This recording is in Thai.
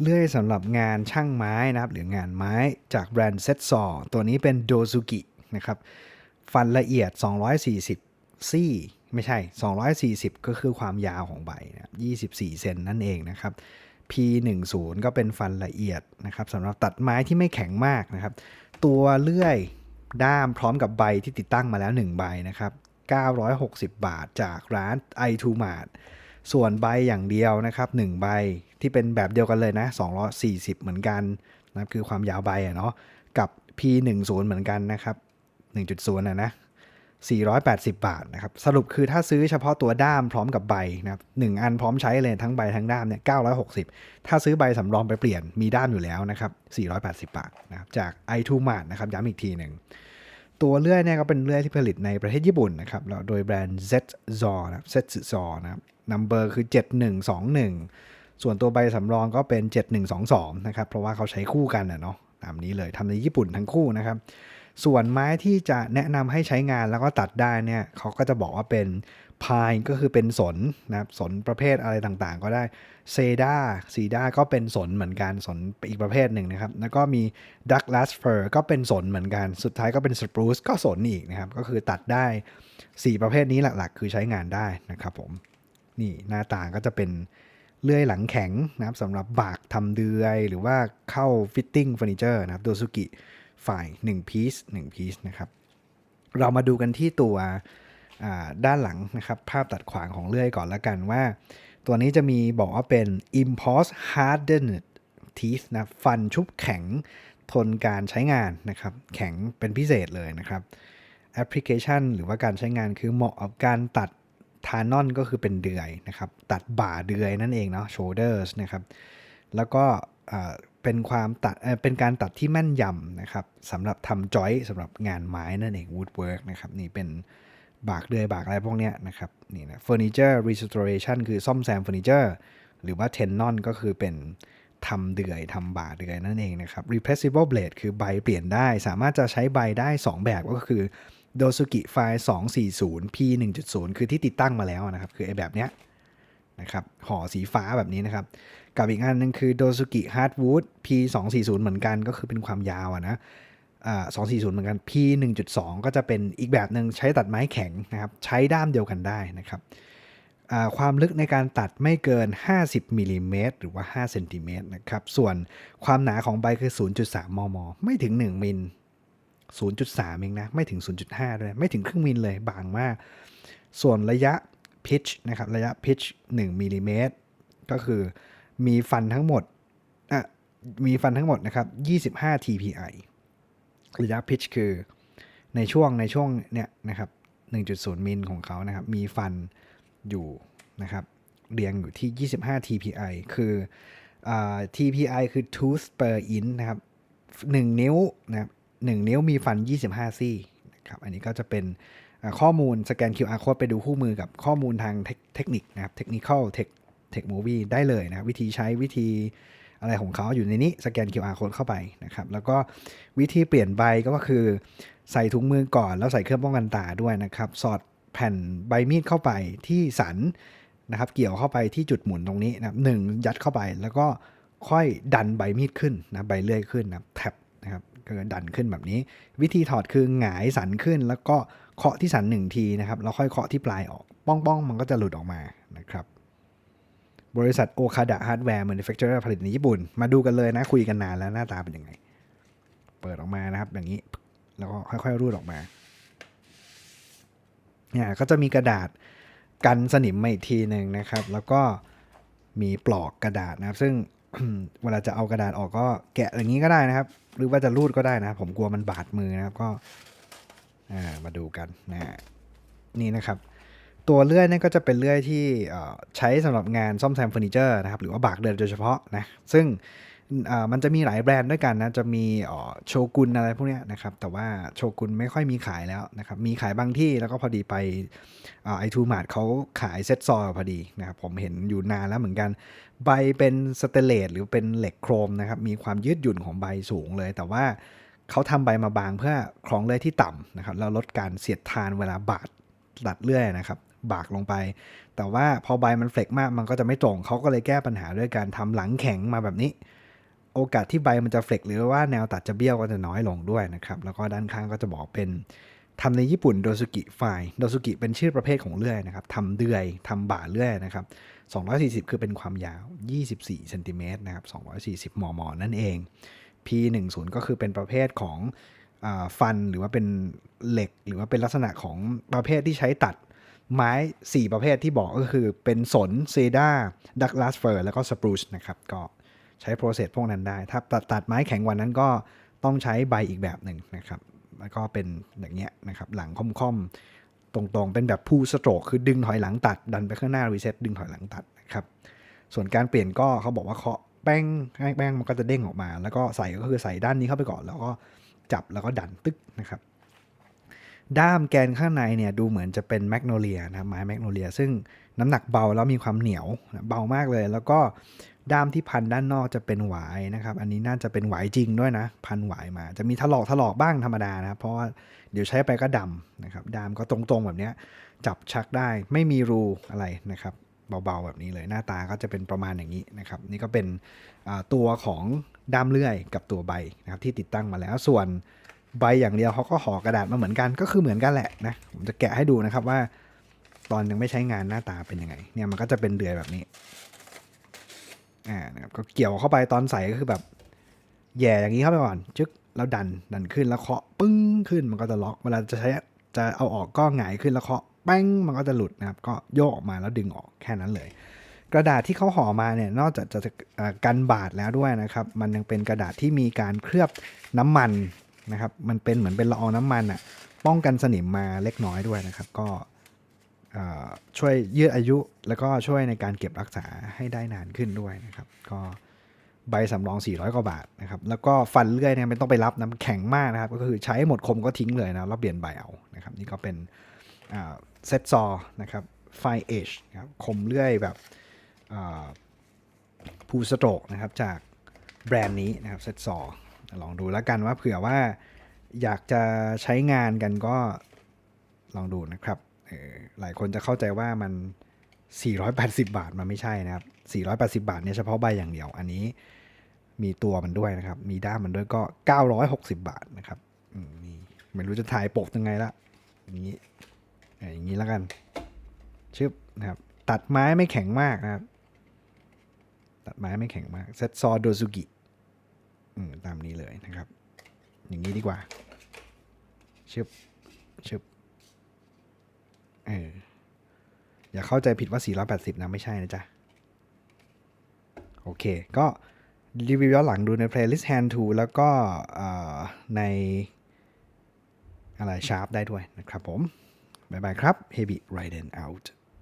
เลื่อยสำหรับงานช่างไม้นะครับ หรืองานไม้จากแบรนด์เซตซอตัวนี้เป็นโดซูกินะครับ ฟันละเอียด 240 ซี่ ไม่ใช่ 240 ก็คือความยาวของใบนะครับ24 เซนนั่นเองนะครับ P10 ก็เป็นฟันละเอียดนะครับสำหรับตัดไม้ที่ไม่แข็งมากนะครับ ตัวเลื่อยด้ามพร้อมกับใบที่ติดตั้งมาแล้ว 1 ใบนะครับ 960 บาทจากร้าน i2 Mart ส่วนใบอย่างเดียวนะครับ1ใบที่เป็นแบบเดียวกันเลยนะ240 เหมือนกันนะครับคือความยาวใบอะเนาะกับ P10 เหมือนกันนะครับ1.0นะนะ480 บาทนะครับสรุปคือถ้าซื้อเฉพาะตัวด้ามพร้อมกับใบนะครับหนึ่งอันพร้อมใช้เลยทั้งใบทั้งด้ามเนี่ย960 ถ้าซื้อใบสำรองไปเปลี่ยนมีด้ามอยู่แล้วนะครับ480 บาทนะครับจาก i2 Mart นะครับย้ำอีกทีหนึ่ง ตัวเลื่อยเนี่ยก็เป็นเลื่อยที่ผลิตในประเทศญี่ปุ่นนะครับแล้วโดยแบรนด์ ZZO นะครับ ZZO นะครับนัมเบอร์คือ 7121 ส่วนตัวใบสำรองก็เป็น 7122 นะครับ เพราะว่าเขาใช้คู่กันนะเนาะตามนี้เลยทำในญี่ปุ่นทั้งคู่นะครับ ส่วนไม้ที่จะแนะนำให้ใช้งานแล้วก็ตัดได้เนี่ยเขาก็จะบอกว่าเป็น พายก็คือเป็นสนนะครับสนประเภทอะไรต่างๆ ก็ได้เซดาซีดาก็เป็นสนเหมือนกันสนอีกประเภทหนึ่งนะครับ แล้วก็มีดักลัสเฟอร์ก็เป็นสนเหมือนกัน สุดท้ายก็เป็นสปรูซก็สนอีกนะครับ ก็คือตัดได้ 4 ประเภทนี้หลักๆ คือใช้งานได้นะครับผมนี่หน้าตาก็จะเป็นเลื่อยหลังแข็งนะครับสำหรับบากทำเดือย หรือว่าเข้าฟิตติ้งเฟอร์นิเจอร์นะครับโดซุกิฝ่าย1 piece 1 piece นะครับเรามาดูกันที่ตัว ด้านหลังนะครับ ภาพตัดขวางของเลื่อยก่อนละกันว่า ตัวนี้จะมีบอกว่าเป็น impulse hardened teeth นะฟันชุบแข็งทนการใช้งานนะครับ แข็งเป็นพิเศษเลยนะครับแอปพลิเคชันหรือว่าการใช้งานคือเหมาะกับการตัดทานอนก็คือเป็นเดือยนะครับ ตัดบ่าเดือยนั่นเองเนาะ shoulders นะครับ แล้วก็เป็นความตัดเป็นการตัดที่แม่นยำนะครับสำหรับทำจอยสำหรับงานไม้นั่นเอง woodwork นะครับ นี่เป็น บากเดือยบากอะไรพวกเนี้ยนะครับนี่นะ furniture restoration คือซ่อมแซมเฟอร์นิเจอร์หรือว่า tenon ก็คือเป็นทำเดือยทำบ่าเดือยนั่นเองนะครับ repressible blade คือใบเปลี่ยนได้ สามารถจะใช้ใบได้ 2 แบบก็คือ dosuki file 240 p 1.0 คือที่ติดตั้งมาแล้วนะครับ คือไอแบบเนี้ยนะครับห่อสีฟ้าแบบนี้นะครับ กับอีกอันหนึงคือ Dosuki Hardwood P 2 4 0 เหมือนกันก็คือเป็นความยาวอะ นะอ่า240เหมือนกัน P 1.2 ก็จะเป็นอีกแบบหนึ่งใช้ตัดไม้แข็งนะครับ ใช้ด้ามเดียวกันได้นะครับความลึกในการตัดไม่เกิน 50มิลลิเมตรหรือว่า5เซนติเมตรนะครับ ส่วนความหนาของใบคือ 0.3 มม ไม่ถึง 1 มิล 0.3 เองนะ ไม่ถึง 0.5 ด้วย ไม่ถึงครึ่งมิลเลย บางมาก ส่วนระยะ pitch นะครับ ระยะ pitch 1มิลลิเมตรก็คือมีฟันทั้งหมด มีฟันทั้งหมดนะครับ 25 TPI ระยะ pitch คือในช่วงในช่วงเนี่ยนะครับ 1.0 มิลของเขานะครับ มีฟันอยู่นะครับเรียงอยู่ที่ 25 TPI คืออ TPI คือ tooth per inch นะครับ 1 นิ้วนะครับ1นิ้วมีฟัน 25 ซี่นะครับ อันนี้ก็จะเป็นข้อมูลสแกน QR code ไปดูคู่มือกับข้อมูลทางเทคเทคนิคนะครับ technical tech tech movie ได้เลยนะครับ วิธีใช้วิธี อะไรของเขาอยู่ในนี้สแกน QR code เข้าไปนะครับ แล้วก็วิธีเปลี่ยนใบก็คือใส่ถุงมือก่อน แล้วใส่เครื่องป้องกันตาด้วยนะครับ สอดแผ่นใบมีดเข้าไปที่สันนะครับ เกี่ยวเข้าไปที่จุดหมุนตรงนี้นะครับหนึ่งยัดเข้าไปแล้วก็ค่อยดันใบมีดขึ้นนะใบเลื่อยขึ้นนะแท็บนะครับก็ดันขึ้นแบบนี้ วิธีถอดคือหงายสันขึ้น แล้วก็เคาะที่สันหนึ่งทีนะครับแล้วค่อยเคาะที่ปลายออก ป้องป้องๆมันก็จะหลุดออกมานะครับ บริษัทโอคาดะฮาร์ดแวร์ m a n u f a c t u r e r ผลิตในญี่ปุ่น มาดูกันเลยนะคุยกันนานแล้วหน้าตาเป็นยังไง เปิดออกมานะครับ อย่างนี้ แล้วก็ค่อยๆรูดออกมาเนี่ยก็จะมีกระดาษกันสนิมมาอีกทีหนึ่งนะครับ แล้วก็มีปลอกกระดาษนะครับ ซึ่งเวลาจะเอากระดาษออกก็แกะอย่างนี้ก็ได้นะครับ หรือว่าจะรูดก็ได้นะผมกลัวมันบาดมือนะครับก็ามาดูกันนะนี่นะครับ ตัวเลื่อยนี่ก็จะเป็นเลื่อยที่ใช้สำหรับงานซ่อมแซมเฟอร์นิเจอร์นะครับหรือว่าบากเดินโดยเฉพาะนะซึ่งมันจะมีหลายแบรนด์ด้วยกันนะ จะมีโชกุนอะไรพวกนี้นะครับ แต่ว่าโชกุนไม่ค่อยมีขายแล้วนะครับ มีขายบางที่แล้วก็พอดีไปไอทูมาร์ทเขาขายเซ็ตซอพอดีนะครับ ผมเห็นอยู่นานแล้วเหมือนกัน ใบเป็นสเตเลสหรือเป็นเหล็กโครมนะครับ มีความยืดหยุ่นของใบสูงเลย แต่ว่าเขาทำใบมาบางเพื่อคล้องเลื่อยที่ต่ำนะครับ แล้วลดการเสียดทานเวลาบาด ตัดเลื่อยนะครับ บากลงไป แต่ว่าพอใบมันเฟล็กมากมันก็จะไม่ตรงเขาก็เลยแก้ปัญหาด้วยการทำหลังแข็งมาแบบนี้ โอกาสที่ใบมันจะเฟล็กหรือว่าแนวตัดจะเบี้ยวก็จะน้อยลงด้วยนะครับ แล้วก็ด้านข้างก็จะบอกเป็นทำในญี่ปุ่นโดซุกิไฟโดซุกิเป็นชื่อประเภทของเลื่อยนะครับทำเดือยทำบ่าเลื่อยนะครับ240 คือเป็นความยาว 24เซนติเมตรนะครับ240 มม นั่นเอง P10 ก็คือเป็นประเภทของ ฟันหรือว่าเป็นเหล็ก หรือว่าเป็นลักษณะของประเภทที่ใช้ตัดไม้ 4 ประเภทที่บอกก็คือเป็นสนเซดาดักลาสเฟอร์แล้วก็สปรูซนะครับ ก็ใช้โปรเซสพวกนั้นได้ ถ้าตัดตัดไม้แข็งว่านั้นก็ต้องใช้ใบอีกแบบหนึ่งนะครับ แล้วก็เป็นอย่างเงี้ยนะครับ หลังค่อมๆ ตรงๆ เป็นแบบพูสโตรกคือดึงถอยหลังตัด ดันไปข้างหน้ารีเซ็ตดึงถอยหลังตัดนะครับ ส่วนการเปลี่ยนก็เขาบอกว่าเคาะแป้งแป้งมันก็จะเด้งออกมา แล้วก็ใส่ก็คือใส่ด้านนี้เข้าไปก่อน แล้วก็ จับแล้วก็ดันตึกนะครับ ด้ามแกนข้างในเนี่ยดูเหมือนจะเป็นแมกโนเลียนะครับไม้แมกโนเลีย ซึ่งน้ำหนักเบาแล้วมีความเหนียวนะเบามากเลย แล้วก็ด้ามที่พันด้านนอกจะเป็นหวายนะครับ อันนี้น่าจะเป็นหวายจริงด้วยนะ พันหวายมา จะมีถลอกถลอกบ้างธรรมดานะ เพราะว่าเดี๋ยวใช้ไปก็ดำนะครับด้ามก็ตรงๆแบบนี้จับชักได้ไม่มีรูอะไรนะครับ เบาๆแบบนี้เลยหน้าตาก็จะเป็นประมาณอย่างนี้นะครับ นี่ก็เป็นตัวของด้ามเลื่อยกับตัวใบนะครับที่ติดตั้งมาแล้วส่วนใบอย่างเดียวเขาก็ห่อกระดาษมาเหมือนกันก็คือเหมือนกันแหละนะผมจะแกะให้ดูนะครับว่า ตอนยังไม่ใช้งานหน้าตาเป็นยังไงเนี่ยมันก็จะเป็นเดือยแบบนี้อ่านะครับก็เกี่ยวเข้าไปตอนใส่ก็คือแบบแย่อย่างนี้เข้าไปก่อนจึ๊กแล้วดันดันขึ้นแล้วเคาะปึ้งขึ้นมันก็จะล็อกเวลาจะใช้จะเอาออกก็หงายขึ้นแล้วเคาะ แป้งมันก็จะหลุดนะครับ ก็โยกออกมาแล้วดึงออกแค่นั้นเลย กระดาษที่เขาห่อมาเนี่ยนอกจากจะกันบาดแล้วด้วยนะครับ มันยังเป็นกระดาษที่มีการเคลือบน้ำมันนะครับ มันเป็นเหมือนเป็นละอองน้ำมันอะป้องกันสนิมมาเล็กน้อยด้วยนะครับ ก็ช่วยยืดอายุแล้วก็ช่วยในการเก็บรักษาให้ได้นานขึ้นด้วยนะครับ ก็ใบสำรอง 400 กว่าบาทนะครับ แล้วก็ฟันเลื่อยเนี่ยไม่ต้องไปรับน้ำแข็งมากนะครับ ก็คือใช้หมดคมก็ทิ้งเลยนะแล้วเปลี่ยนใบเอานะครับ นี่ก็เป็น เซตซอนะครับไฟเอชครับคมเลื่อยแบบพูสโตรกนะครับจากแบรนด์นี้นะครับเซตซอลองดูแล้วกันว่าเผื่อว่าอยากจะใช้งานกันก็ลองดูนะครับหลายคนจะเข้าใจว่ามัน 480 บาทมันไม่ใช่นะครับ 480 บาทเนี่ยเฉพาะใบอย่างเดียว อันนี้มีตัวมันด้วยนะครับ มีด้ามมันด้วยก็ 960 บาทนะครับมีไม่รู้จะถ่ายปกยังไงละอย่างนี้ อย่างนี้แล้วกัน ชึบนะครับ ตัดไม้ไม่แข็งมากนะครับ ตัดไม้ไม่แข็งมาก เซตซอโดซุกิตามนี้เลยนะครับ อย่างนี้ดีกว่า ชึบ ชึบ เออ อย่าเข้าใจผิดว่า 480 นะ ไม่ใช่นะจ๊ะ โอเค ก็รีวิวย้อนหลังดูใน playlist hand to แล้วก็ในอะไรชาร์ปได้ด้วยนะครับผม บ๊ายบายครับ Heavy Riden out